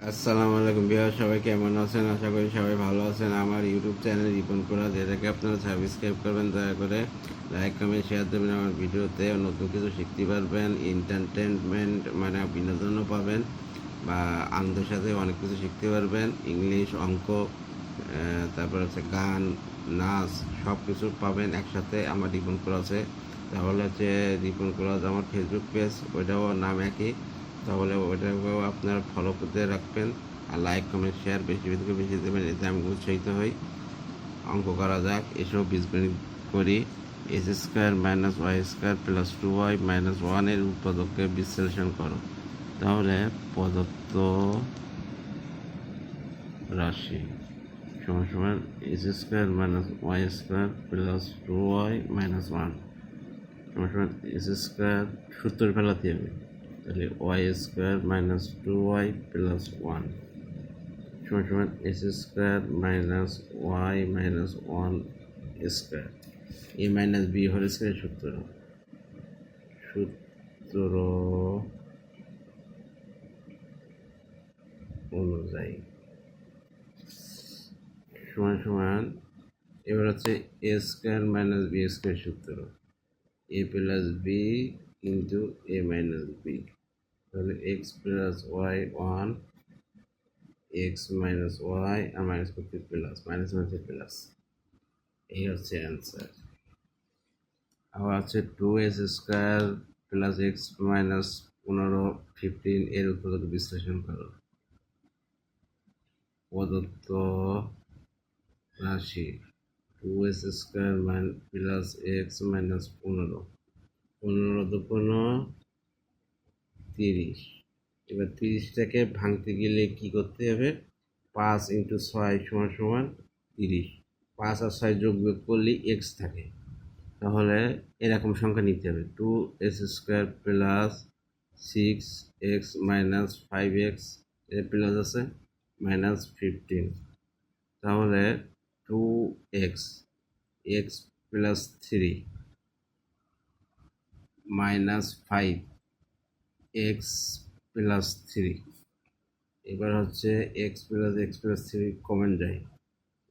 আসসালামু আলাইকুম বিহার সবাই কেমন আছেন? আশা করি সবাই ভালো আছেন। আমার ইউটিউব চ্যানেল রিপন করা যেটাকে আপনারা সাবস্ক্রাইব করবেন, দয়া করে লাইক কমেন্ট শেয়ার দেবেন আমার ভিডিওতে নতুন কিছু শিখতে পারবেন এন্টারটেনমেন্ট মানে বিনোদনও পাবেন বা আনন্দের সাথে অনেক কিছু শিখতে পারবেন। ইংলিশ অঙ্ক তারপর হচ্ছে গান, নাচ সব কিছু পাবেন একসাথে আমার রিপন আছে তাহলে হচ্ছে রিপন করাজ আমার ফেসবুক পেজ ওইটাও নাম একই। তাহলে ওইটাকেও আপনার ফলো করতে রাখবেন আর লাইক কমেন্ট শেয়ার বেশি বেশি বেশি দেবেন, এতে আমি উৎসাহিত হই। অঙ্ক করা যাক, এসব বীজগণিত করি। X square minus y square plus two y minus ওয়ানের উৎপাদককে বিশ্লেষণ করো। তাহলে প্রদত্ত রাশি সমান সমান x square minus y square plus two y minus one সমান সমান এস স্কোয়ার সত্তর ফেলাতে হবে। তাহলে y square minus two y plus one সমান সমান x square minus y minus one square a minus b whole square সূত্র। সূত্র অনুযায়ী। সমান সমান এবার হচ্ছে a square minus b square সূত্র। A plus b into a minus b তাহলে x plus y one x minus y আর minus করতে প্লাস মাইনাস মাইনাসে প্লাস এই হচ্ছে অ্যান্সার আবার হচ্ছে two x square plus x minus পনেরো ফিফটিন এর উৎপাদক বিশ্লেষণ করো। প্রদত্ত রাশি two x square mine plus x minus পনেরো। পনেরো দুপনো তিরিশ। এবার তিরিশটাকে ভাঙতে গেলে কি করতে হবে? পাঁচ ইন্টু ছয় সমান সমান তিরিশ। পাঁচ আর ছয় যোগ বিয়োগ করলে এক্স থাকে। তাহলে এরকম সংখ্যা নিতে হবে। Two x square plus six x minus five এক্সের প্লাস আছে মাইনাস ফিফটিন তাহলে two x x plus three minus five x plus three এবার হচ্ছে x plus x plus three common যায়।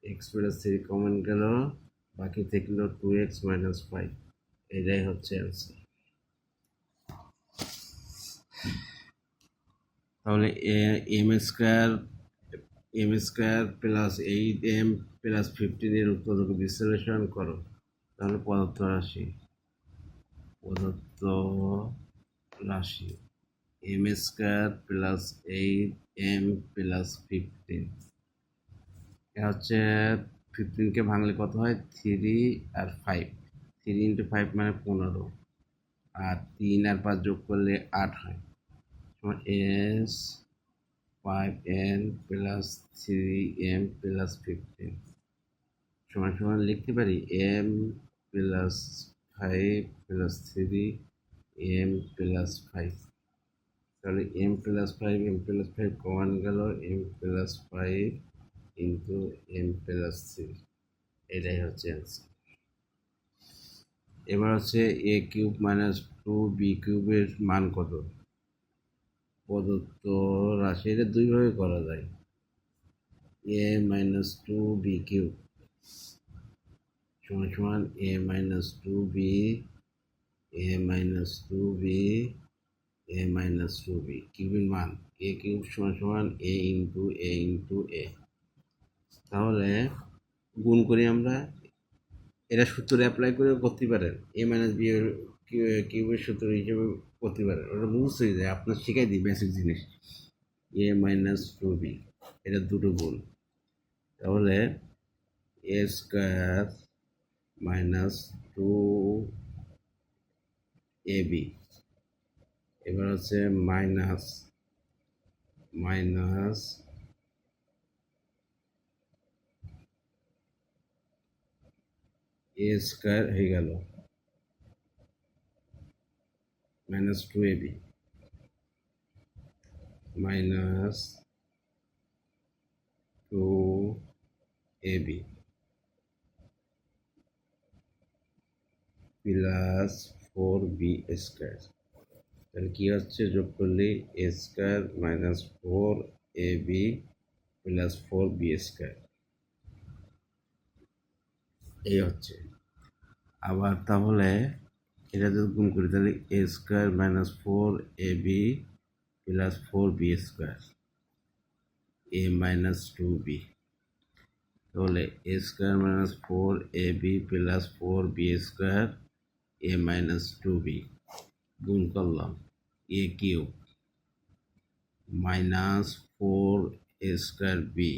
এক্স প্লাস থ্রি কমন গেল বাকি থাকল two x minus five এটাই হচ্ছে অ্যান্সার তাহলে m square m square plus eight m plus ফিফটিনের উৎপাদক বিশ্লেষণ করো। তাহলে পদার্থ রাশি। প্রদত্ত রাশি। M square plus eight m plus fifteen হচ্ছে ফিফটিনকে ভাঙলে কত হয়? থ্রি আর ফাইভ থ্রি ইন্টু ফাইভ মানে পনেরো। আর তিন আর পাঁচ যোগ করলে আট হয়। X five n plus three m plus fifteen সমান সমান লিখতে পারি? M plus five plus three m plus five তাহলে m plus five m plus five common গেল m plus five into m plus three এটাই হচ্ছে অ্যান্সার এবার হচ্ছে a cube minus two b কিউবের মান কত? প্রদত্ত রাশি, এটা দুইভাবে করা যায়। A minus two b cube সমান সমান a minus two b a minus two b a minus two b কিউবের মান এ কিউব সমান সমান এ ইন্টু এ ইন্টু এ তাহলে গুণ করি আমরা, এটা সূত্র অ্যাপ্লাই করে করতে পারেন। এ মাইনাস বি কিউবের সূত্র হিসেবে করতে পারেন। ওটা বুঝতে যায়, আপনার শেখাই দিই বেসিক জিনিস। এ মাইনাস টু বি এটা দুটো গুণ। তাহলে a square minus two a b এবার হচ্ছে মাইনাস মাইনাস এ স্কোয়ার হয়ে গেল। Minus two a b. Minus two a b. Plus four b square. তাহলে কী হচ্ছে? যোগ করলে a square minus four a b plus four b square এই হচ্ছে। আবার তাহলে এটা যদি গুণ করি, তাহলে a square minus four a b plus four b square a minus two b তাহলে a square minus four a b plus four b square a minus two b গুণ করলাম। A cube. Minus four a square b.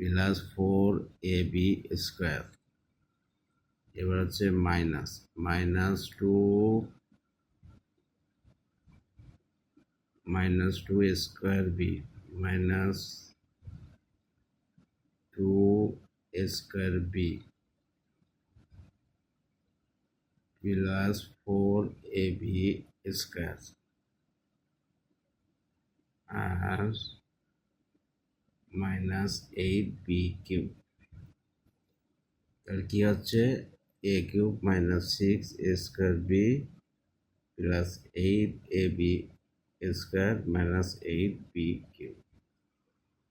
Plus four a b square. এবার হচ্ছে minus. Minus two minus two square b. Minus two square b. Plus four a b square R minus eight b cube তাহলে কি হচ্ছে? A cube minus six a square b plus eight a b square minus eight b cube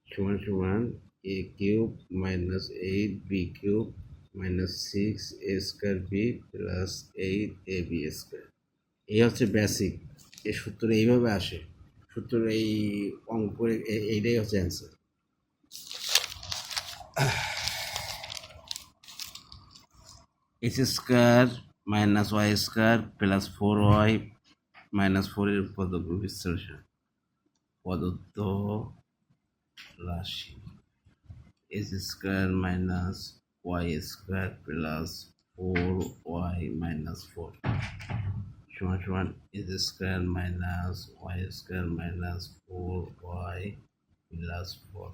সমান সমান a cube minus eight b cube minus six a square b plus eight a b square এই হচ্ছে basic এই সূত্র এইভাবে আসে। সূত্র এই অঙ্ক এইটাই হচ্ছে answer x square minus y square plus four y minus ফোরের পদক বিশ্লেষণ। প্রদত্ত রাশি। X square minus Y square plus four Y minus four সমান সমান X square minus Y square minus four Y plus four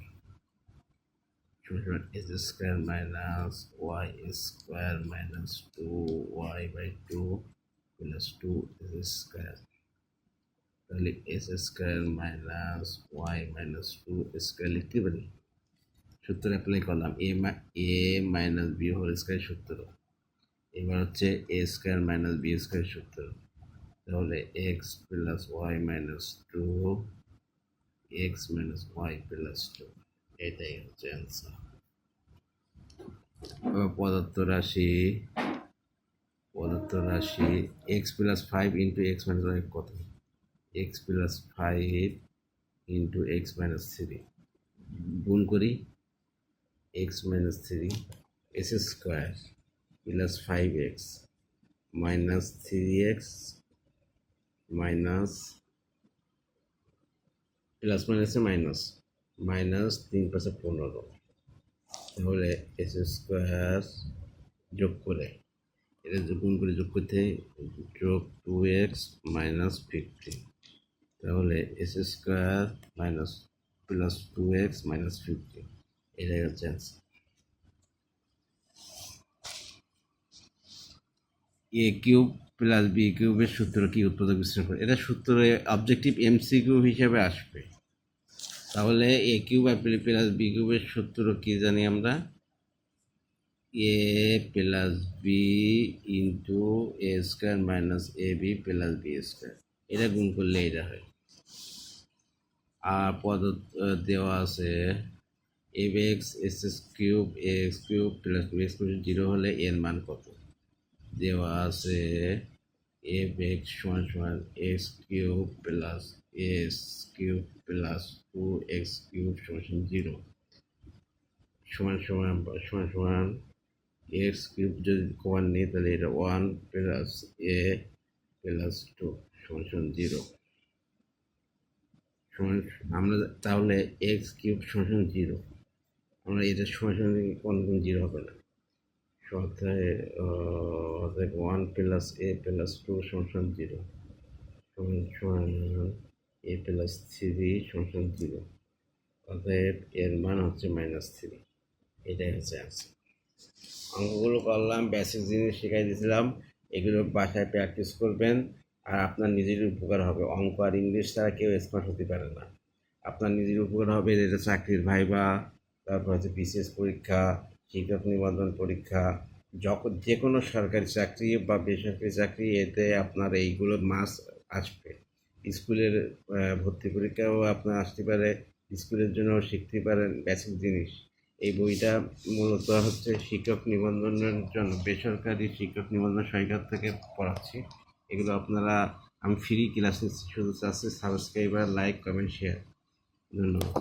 সমান সমান X square minus Y square minus two Y by two plus two X square তাহলে S square minus Y minus two square লিখতে পারি সূত্র apply করলাম। A a minus b whole square সূত্র। এবার হচ্ছে a square minus b square সূত্র। তাহলে x plus y minus two x minus y plus two এটাই হচ্ছে অ্যান্সার পদার্থ রাশি। পদার্থ রাশি x plus five into x minus y কত? X plus five into x minus three গুণ করি। Three x square plus five x minus three x minus plus মাইনাসে মাইনাস মাইনাস তিন পাশে পনেরো। তাহলে এস স্কোয়ার যোগ করে, এটা গুণ করে যোগ করতে যোগ টু এক্স মাইনাস ফিফটি তাহলে x square minus plus two x minus fifty এটাই এ কিউব প্লাস বি কিউবের সূত্র কি উৎপাদক বিশ্লেষণ করে? এটা সূত্রে অবজেক্টিভ এমসিকিউ হিসেবে আসবে। তাহলে এ কিউব প্লাস বি কিউবের সূত্র কি জানি আমরা? A plus b into a square minus a b plus b square এটা গুণ করলে এটা হয়। আর পদ দেওয়া আছে f x x x cube x cube plus b x cube zero হলে এর মান কত? দেওয়া আছে এফ এক্স সমান সমান x cube plus x cube plus two x cube সমান জিরো সমান সমান সমান সমান এক্স কিউব যদি কমান নিই তাহলে এটা one plus a plus two সমান সমান জিরো আমরা তাহলে এক্স কিউব সমান জিরো আমরা এটা সমান সমান কোনো জিরো হবে না। অর্থাৎ অর্থাৎ one plus a plus two সমান জিরো। সমান এ প্লাস থ্রি সমান জিরো। অতএব এর মান হচ্ছে মাইনাস থ্রি এটাই হচ্ছে অ্যান্সার অঙ্কগুলো করলাম বেসিক জিনিস শেখাই দিয়েছিলাম। এগুলো বাসায় প্র্যাকটিস করবেন। আর আপনার নিজের উপকার হবে। অঙ্ক আর ইংলিশ ছাড়া কেউ স্মার্ট হতে পারে না। আপনার নিজের উপকার হবে এটা চাকরির ভাইবা তারপর হচ্ছে বিশেষ পরীক্ষা, শিক্ষক নিবন্ধন পরীক্ষা, যখন যে কোনো সরকারি চাকরি বা বেসরকারি চাকরি, এতে আপনার এইগুলো মাস আসবে। স্কুলের ভর্তি পরীক্ষাও আপনার আসতে পারে, স্কুলের জন্য শিখতে পারেন বেসিক জিনিস। এই বইটা মূলত হচ্ছে শিক্ষক নিবন্ধনের জন্য, বেসরকারি শিক্ষক নিবন্ধন সরকার থেকে পড়াচ্ছি। এগুলো আপনারা, আমি ফ্রি ক্লাস শুধু চাচ্ছি সাবস্ক্রাইবার লাইক কমেন্ট শেয়ার ধন্যবাদ।